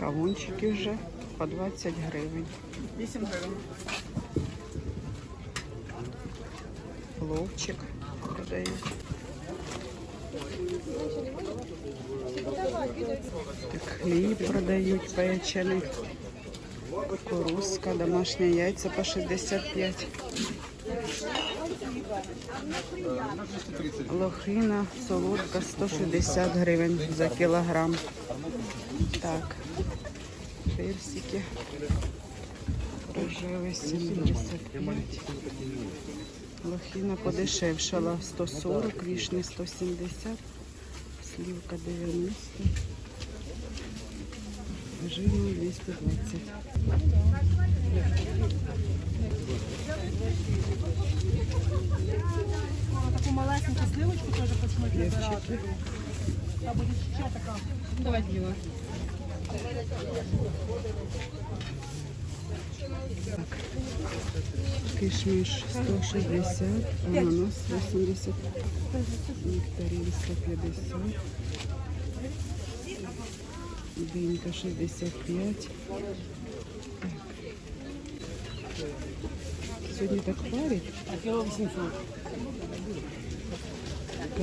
Кавунчики вже по 20 гривень. 8 гривень. Пловчик продають. Так, хліб продають печений. Кукурузка, домашні яйця по 65. Лохина, солодка 160 гривень за кілограм. Так, персики. Рожевий 75. Лохина подешевшала 140, вишні 170, сливка 90, жирний 220. теж почнуть вибирати. Та буде ще така. Давай діла. Кишмиш 160, ананас 80, нектарин 150, бинька 65. Так. Сьогодні так парить. А кіло 800.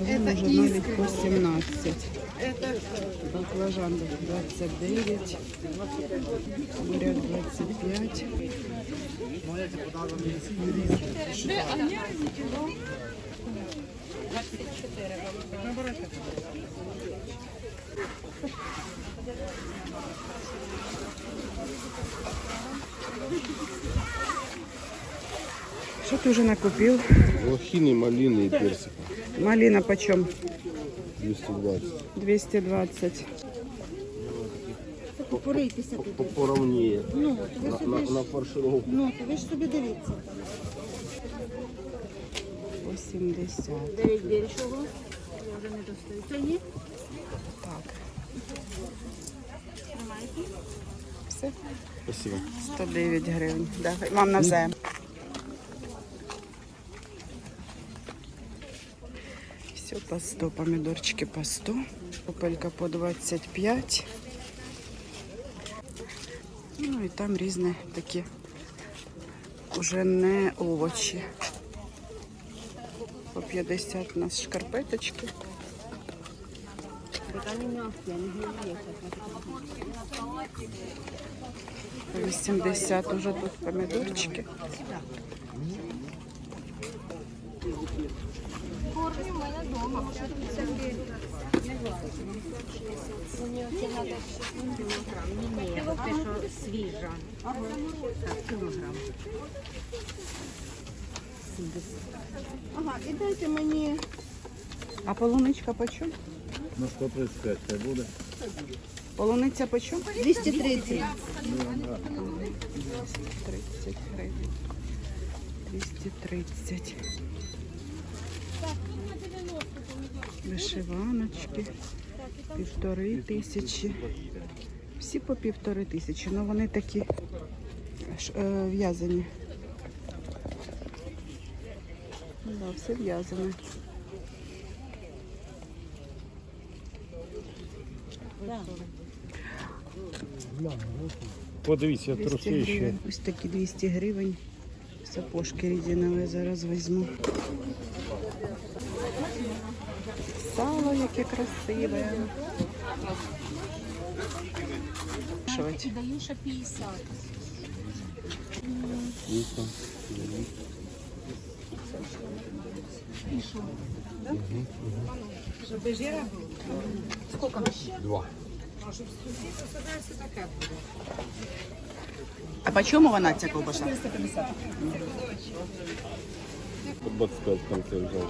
Уже навіть по 17. Баклажан 29, буряк 25. Что ты уже накупил? Лохины, малины и персик. Малина почем? 220. 220. Покоритися По- туди. Поровнее. Ну, то ви На, собі на, ж, на фаршировку. ну, то ви ж собі дивіться. 80. Дев'ять більшого. Я вже не достаю. Це ні? Так. Все. Спасибо. 109 гривень. Да. Вам навзаєм. Все по 100, помідорчики по 100, попелька по 25. Ну і там різні такі уже не овочі. По 50 у нас шкарпеточки. По 80 уже тут помідорчики. Свіжа. Так, кілограм. Ага, і дайте мені А полуничка почем? На 135 це буде. Полуниця почем? 230. 30 гривень. 230. Вишиваночки. Півтори тисячі. Всі по півтори тисячі, але вони такі е, в'язані. Да, все в'язане. Подивіться, 200 гривень. Ось такі 200 гривень. Сапожки рідінові зараз візьму. Сало яке красиве. Шовать. Даю ще 50. А по чому вона ця ковбаса? 25 в конце взял.